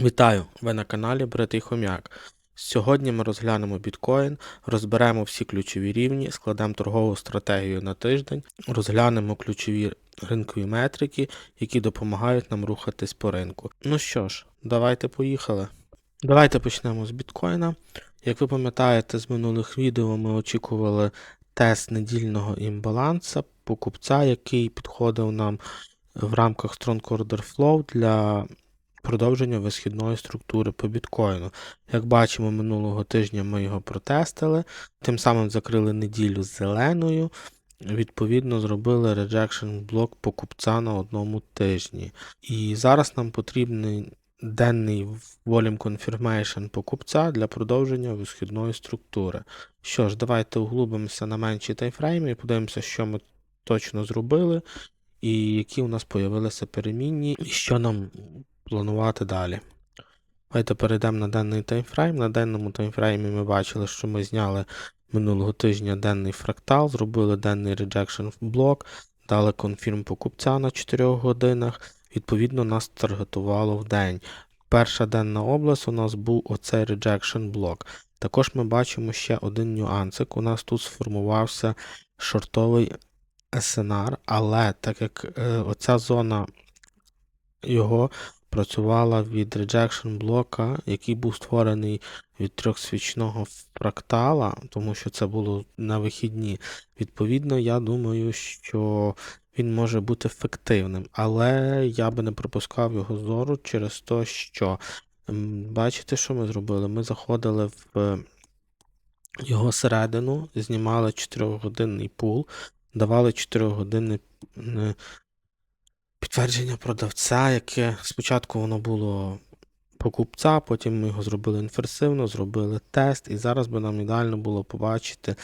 Вітаю! Ви на каналі Бритий Хом'як. Сьогодні ми розглянемо біткоін, розберемо всі ключові рівні, складемо торгову стратегію на тиждень, розглянемо ключові ринкові метрики, які допомагають нам рухатись по ринку. Ну що ж, давайте поїхали. Давайте почнемо з біткоїна. Як ви пам'ятаєте, з минулих відео ми очікували тест недільного імбаланса покупця, який підходив нам в рамках Strong Order Flow для продовження висхідної структури по біткоїну. Як бачимо, минулого тижня ми його протестили, тим самим закрили неділю з зеленою. Відповідно, зробили rejection блок покупця на одному тижні. І зараз нам потрібний денний volume confirmation покупця для продовження висхідної структури. Що ж, давайте углубимося на менші таймфрейми і подивимося, що ми точно зробили, і які у нас появилися перемінні, і що нам планувати далі. Давайте перейдемо на денний таймфрейм. На денному таймфреймі ми бачили, що ми зняли минулого тижня денний фрактал, зробили денний rejection блок, дали конфірм покупця на 4 годинах. Відповідно, нас таргетувало в день. Перша денна область у нас був оцей rejection блок. Також ми бачимо ще один нюансик. У нас тут сформувався шортовий SNR, але так як е, оця зона його працювала від rejection блока, який був створений від трьохсвічного фрактала, тому що це було на вихідні. Відповідно, я думаю, що він може бути ефективним, але я би не пропускав його зору через те, що бачите, що ми зробили? Ми заходили в його середину, знімали 4-годинний пул, давали 4-годинне підтвердження продавця, яке спочатку воно було покупця, потім ми його зробили інверсивно, зробили тест, і зараз би нам ідеально було побачити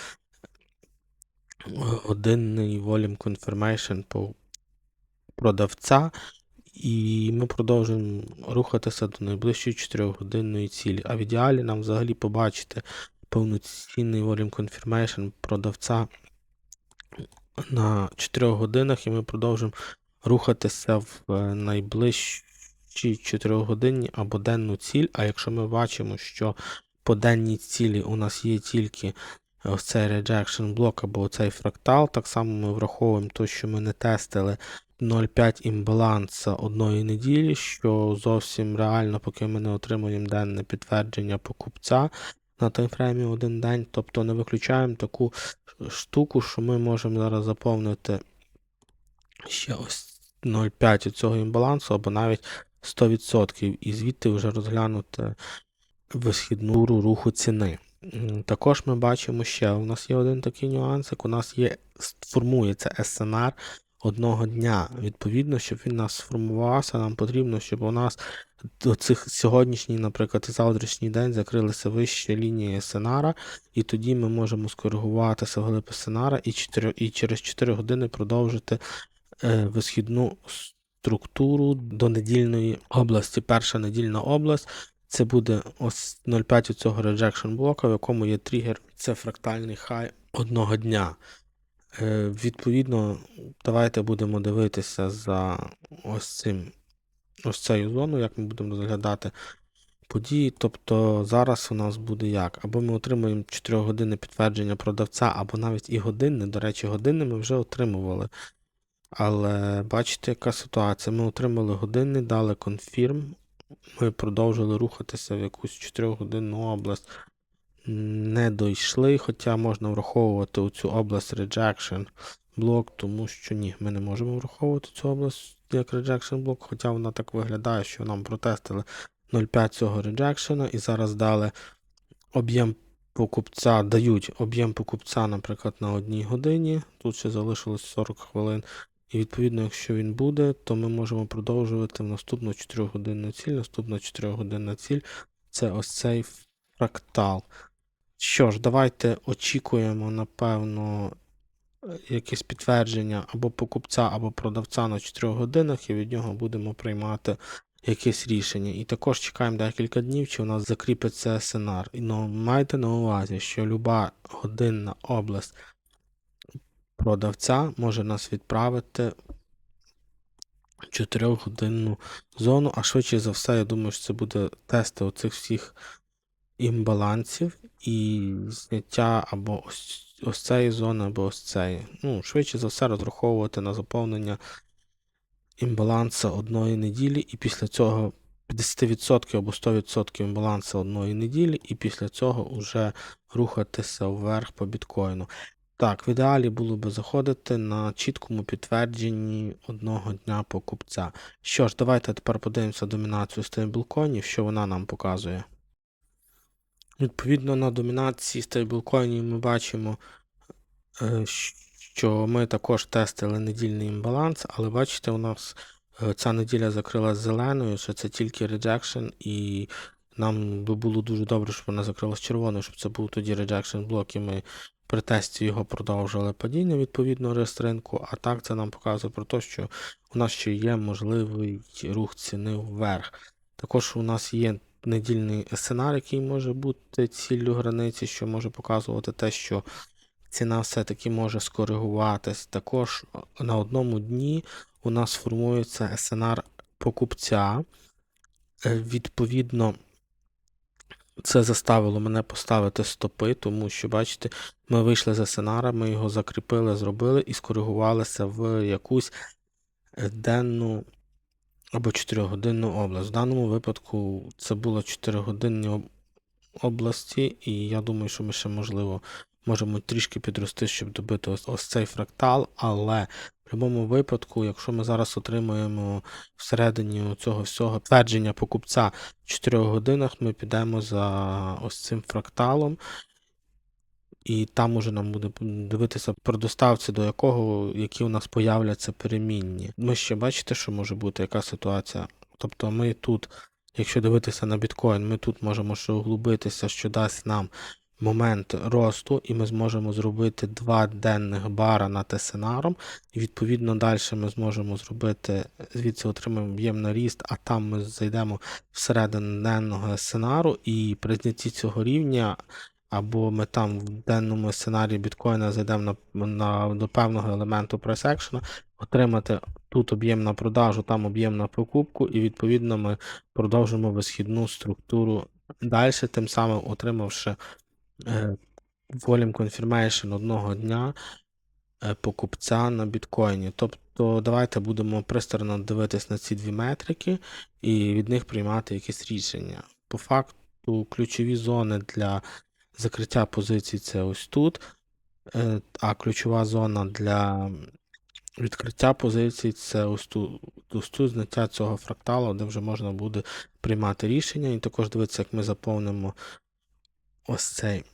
годинний volume confirmation по продавця, і ми продовжуємо рухатися до найближчої 4-годинної цілі. А в ідеалі нам взагалі побачити повноцінний volume confirmation продавця на 4 годинах, і ми продовжимо рухатися в е, найближчі 4 годинні або денну ціль. А якщо ми бачимо, що по денній цілі у нас є тільки ось цей rejection блок або цей фрактал, так само ми враховуємо те, що ми не тестили 0,5 імбаланса одної неділі, що зовсім реально, поки ми не отримуємо денне підтвердження покупця на таймфреймі один день. Тобто не виключаємо таку штуку, що ми можемо зараз заповнити ще ось 0,5 цього імбалансу або навіть 100%, і звідти вже розглянути висхідну руху ціни. Також ми бачимо ще, у нас є один такий нюансик, у нас є, формується SNR одного дня. Відповідно, щоб він нас сформувався, нам потрібно, щоб у нас до цих сьогоднішній, наприклад, і завтрашній день закрилися вищі лінії SNR, і тоді ми можемо скоригуватися в глиб SNR і, 4, і через 4 години продовжити висхідну структуру до недільної області. Перша недільна область це буде ось 0,5 цього rejection блока, в якому є тригер, це фрактальний хай одного дня. Е, Відповідно, давайте будемо дивитися за ось цим ось цією зоною, як ми будемо розглядати події. Тобто зараз у нас буде як? Або ми отримуємо 4 години підтвердження продавця, або навіть і годинне. До речі, години ми вже отримували. Але бачите, яка ситуація? Ми отримали години, дали конфірм. Ми продовжили рухатися в якусь 4-годинну область. Не дійшли, хоча можна враховувати оцю область rejection блок, тому що ні, ми не можемо враховувати цю область як rejection блок, хоча вона так виглядає, що нам протестили 0,5 цього rejection і зараз дали об'єм покупця, дають об'єм покупця, наприклад, на одній годині. Тут ще залишилось 40 хвилин. І відповідно, якщо він буде, то ми можемо продовжувати в наступну 4-годинну ціль. Наступна 4-годинна ціль це ось цей фрактал. Що ж, давайте очікуємо, напевно, якесь підтвердження або покупця, або продавця на 4 годинах, і від нього будемо приймати якесь рішення. І також чекаємо декілька днів, чи у нас закріпиться сценар. Ну, майте на увазі, що люба годинна область продавця може нас відправити 4-годинну зону, а швидше за все, я думаю, що це буде тести оцих всіх імбалансів і зняття або ось, ось цієї зони, або ось цієї. Ну, швидше за все, розраховувати на заповнення імбаланса одної неділі, і після цього 50% або 100% імбаланса одної неділі, і після цього вже рухатися вверх по біткоїну. Так, в ідеалі було би заходити на чіткому підтвердженні одного дня покупця. Що ж, давайте тепер подивимося домінацію стейблкоїнів, що вона нам показує. Відповідно на домінації стейблкоїнів ми бачимо, е, що ми також тестили недільний імбаланс, але бачите, у нас е, ця неділя закрилась зеленою, що це тільки rejection, і нам би було дуже добре, щоб вона закрилась червоною, щоб це був тоді rejection блок, і ми при тесті його продовжили падіння відповідно рест ринку. А так це нам показує про те, що у нас ще є можливий рух ціни вверх. Також у нас є недільний сценарій, який може бути ціллю границі, що може показувати те, що ціна все-таки може скоригуватись. Також на одному дні у нас формується СНР покупця. Е, Відповідно, це заставило мене поставити стопи, тому що, бачите, ми вийшли за сценара, ми його закріпили, зробили і скоригувалися в якусь денну або 4-годинну область. В даному випадку це було 4-годинні області, і я думаю, що ми ще, можливо, можемо трішки підрости, щоб добити ось, ось цей фрактал, але в будь-якому випадку, якщо ми зараз отримуємо всередині цього всього твердження покупця в 4 годинах, ми підемо за ось цим фракталом. І там уже нам буде дивитися про доставці, до якого, які у нас появляться перемінні. Ми ще бачите, що може бути яка ситуація. Тобто ми тут, якщо дивитися на біткоін, ми тут можемо ще углубитися, що дасть нам момент росту, і ми зможемо зробити два денних бара над сценаром. І відповідно далі ми зможемо зробити, звідси отримаємо об'єм ріст, а там ми зайдемо всередину денного сценару, і при знятті цього рівня. Або ми там в денному сценарії біткоїна зайдемо на, на, до певного елементу пресекшена, отримати тут об'єм на продажу, там об'єм на покупку, і відповідно ми продовжимо висхідну структуру далі, тим самим отримавши volume confirmation одного дня е, покупця на біткоїні. Тобто давайте будемо пристально дивитись на ці дві метрики і від них приймати якісь рішення. По факту, ключові зони для закриття позицій це ось тут, е, а ключова зона для відкриття позицій це ось тут, ось тут зняття цього фракталу, де вже можна буде приймати рішення. І також дивитися, як ми заповнимо ось цей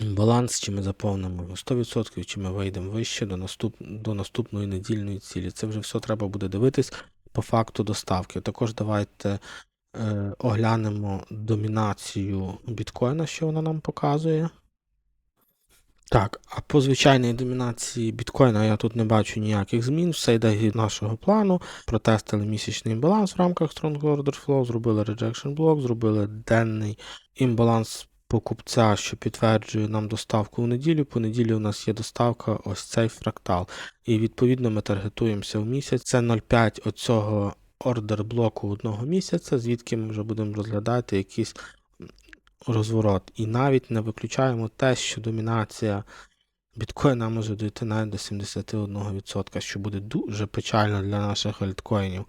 баланс, чи ми заповнимо його 100%, чи ми вийдемо вище до, наступ, до наступної недільної цілі. Це вже все треба буде дивитись по факту доставки. Також давайте е, оглянемо домінацію біткоїна, що вона нам показує. Так, а по звичайній домінації біткоїна я тут не бачу ніяких змін, все йде від нашого плану. Протестили місячний імбаланс в рамках Strong Order Flow, зробили rejection block, зробили денний імбаланс покупця, що підтверджує нам доставку у неділю. По неділі у нас є доставка ось цей фрактал. І відповідно ми таргетуємося в місяць. Це 0,5 оцього ордер блоку одного місяця, звідки ми вже будемо розглядати якийсь розворот. І навіть не виключаємо те, що домінація біткоїна може дійти навіть до 71%, що буде дуже печально для наших альткоїнів.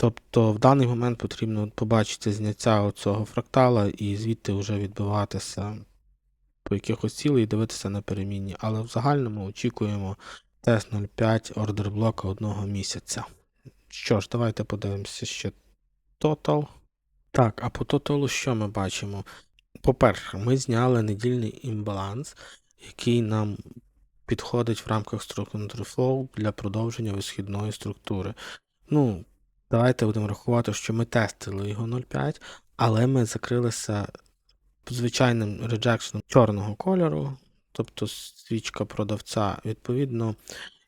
Тобто в даний момент потрібно побачити зняття цього фрактала і звідти вже відбиватися по якихось цілей і дивитися на перемінні. Але в загальному очікуємо тест 0,5 ордер блока одного місяця. Що ж, давайте подивимося ще Total. Так, а по тоталу що ми бачимо? По-перше, ми зняли недільний імбаланс, який нам підходить в рамках Structure Flow для продовження висхідної структури. Ну, давайте будемо рахувати, що ми тестили його 0,5, але ми закрилися звичайним реджекшеном чорного кольору, тобто свічка продавця. Відповідно,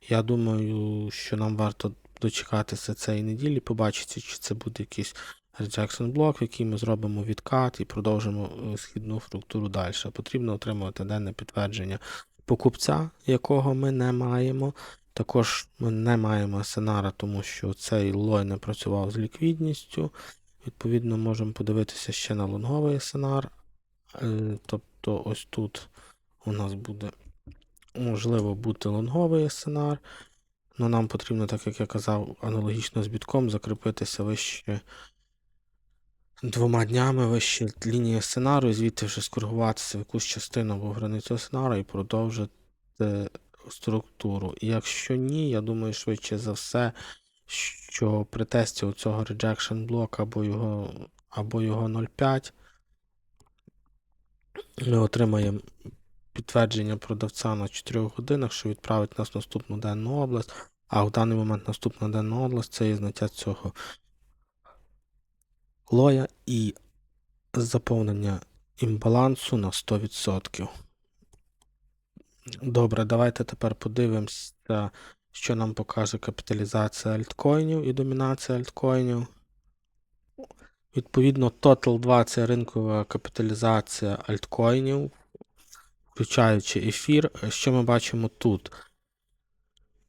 я думаю, що нам варто дочекатися цієї неділі, побачити, чи це буде якийсь rejection блок, в який ми зробимо відкат і продовжимо е, східну структуру далі. Потрібно отримувати денне підтвердження покупця, якого ми не маємо. Також ми не маємо сценара, тому що цей лой не працював з ліквідністю. Відповідно, можемо подивитися ще на лонговий сценар. Е, Тобто, ось тут у нас буде можливо бути лонговий сценар. Ну, нам потрібно, так як я казав, аналогічно з бітком закріпитися вище двома днями вище лінії сценару, і звідти вже скоригуватися в якусь частину або границю сценару і продовжити структуру. І якщо ні, я думаю, швидше за все, що при тесті цього rejection блока або його, або його 0,5 ми отримаємо підтвердження продавця на 4 годинах, що відправить нас в наступну денну область. А в даний момент наступна денна область це є зняття цього лоя і заповнення імбалансу на 100%. Добре, давайте тепер подивимося, що нам покаже капіталізація альткоїнів і домінація альткоїнів. Відповідно, Total 2 це ринкова капіталізація альткоїнів, включаючи ефір. Що ми бачимо тут?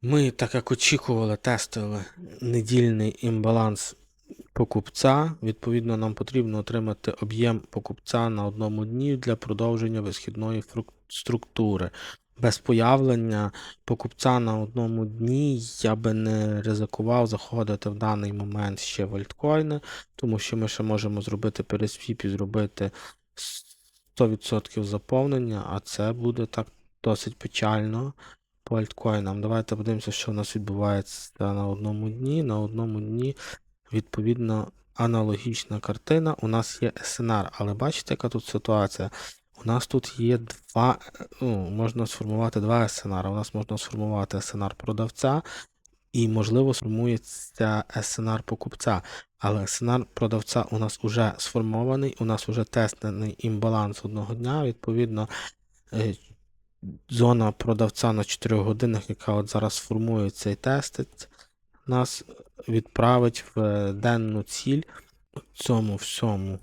Ми, так як очікували, тестили недільний імбаланс покупця. Відповідно, нам потрібно отримати об'єм покупця на одному дні для продовження висхідної структури. Без появлення покупця на одному дні я би не ризикував заходити в даний момент ще в альткоїни, тому що ми ще можемо зробити пересвіп і зробити 100% заповнення, а це буде так досить печально по альткоїнам. Давайте подивимося, що у нас відбувається на одному дні. На одному дні, відповідно, аналогічна картина. У нас є SNR, але бачите, яка тут ситуація? У нас тут є два, ну, можна сформувати два SNR. У нас можна сформувати SNR продавця, і, можливо, сформується SNR покупця. Але SNR продавця у нас вже сформований, у нас вже тестений імбаланс одного дня. Відповідно, е, зона продавця на 4 годинах, яка от зараз формується і тестить, нас відправить в денну ціль цьому всьому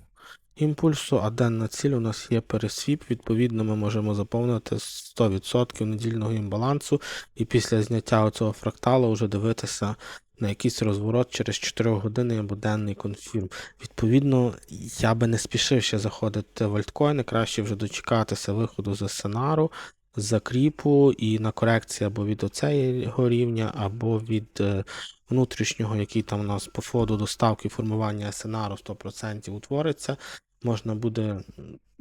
імпульсу, а денна ціль у нас є пересвіп. Відповідно, ми можемо заповнити 100% недільного імбалансу, і після зняття цього фракталу вже дивитися на якийсь розворот через 4 години або денний конфірм. Відповідно, я би не спішив ще заходити в альткоїни, краще вже дочекатися виходу з сценару, закріпу і на корекції або від оцього рівня, або від е, внутрішнього, який там у нас по ходу доставки формування сценару 100% утвориться. Можна буде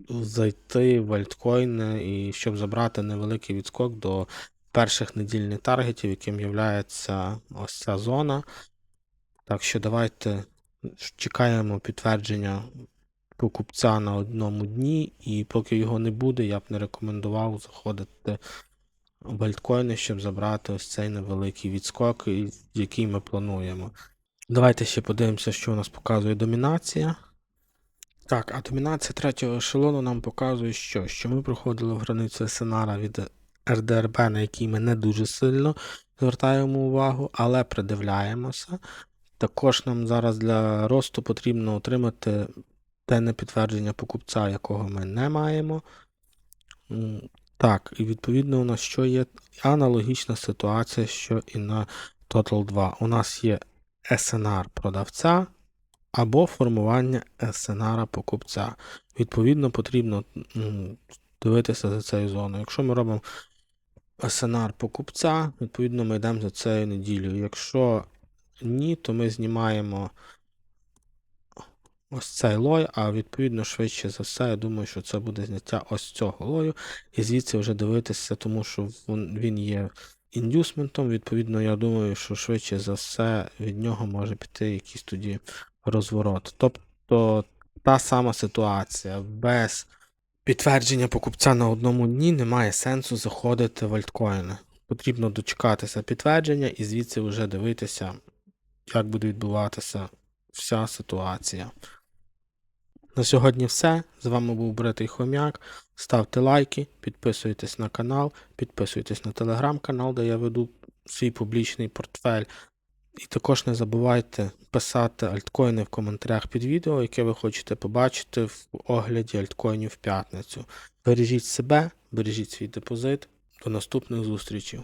зайти в альткоїни і щоб забрати невеликий відскок до перших недільних таргетів, яким є ось ця зона. Так що давайте чекаємо підтвердження покупця на одному дні, і поки його не буде, я б не рекомендував заходити в альткоїни, щоб забрати ось цей невеликий відскок, який ми плануємо. Давайте ще подивимося, що у нас показує домінація. Так, а домінація третього ешелону нам показує, що, що ми проходили в границю сценара від РДРБ, на який ми не дуже сильно звертаємо увагу, але придивляємося. Також нам зараз для росту потрібно отримати денне підтвердження покупця, якого ми не маємо. Так, і відповідно у нас що є аналогічна ситуація, що і на Total 2. У нас є SNR продавця або формування SNR покупця. Відповідно, потрібно дивитися за цією зоною. Якщо ми робимо SNR покупця, відповідно, ми йдемо за цією неділею. Якщо ні, то ми знімаємо ось цей лой, а відповідно, швидше за все, я думаю, що це буде зняття ось цього лою. І звідси вже дивитися, тому що він є індюсментом. Відповідно, я думаю, що швидше за все від нього може піти якийсь тоді розворот. Тобто та сама ситуація без підтвердження покупця на одному дні немає сенсу заходити в альткоїни. Потрібно дочекатися підтвердження і звідси вже дивитися, як буде відбуватися вся ситуація. На сьогодні все. З вами був Бритий Хом'як. Ставте лайки, підписуйтесь на канал, підписуйтесь на телеграм-канал, де я веду свій публічний портфель. І також не забувайте писати альткоїни в коментарях під відео, яке ви хочете побачити в огляді альткоїнів в п'ятницю. Бережіть себе, бережіть свій депозит. До наступних зустрічей.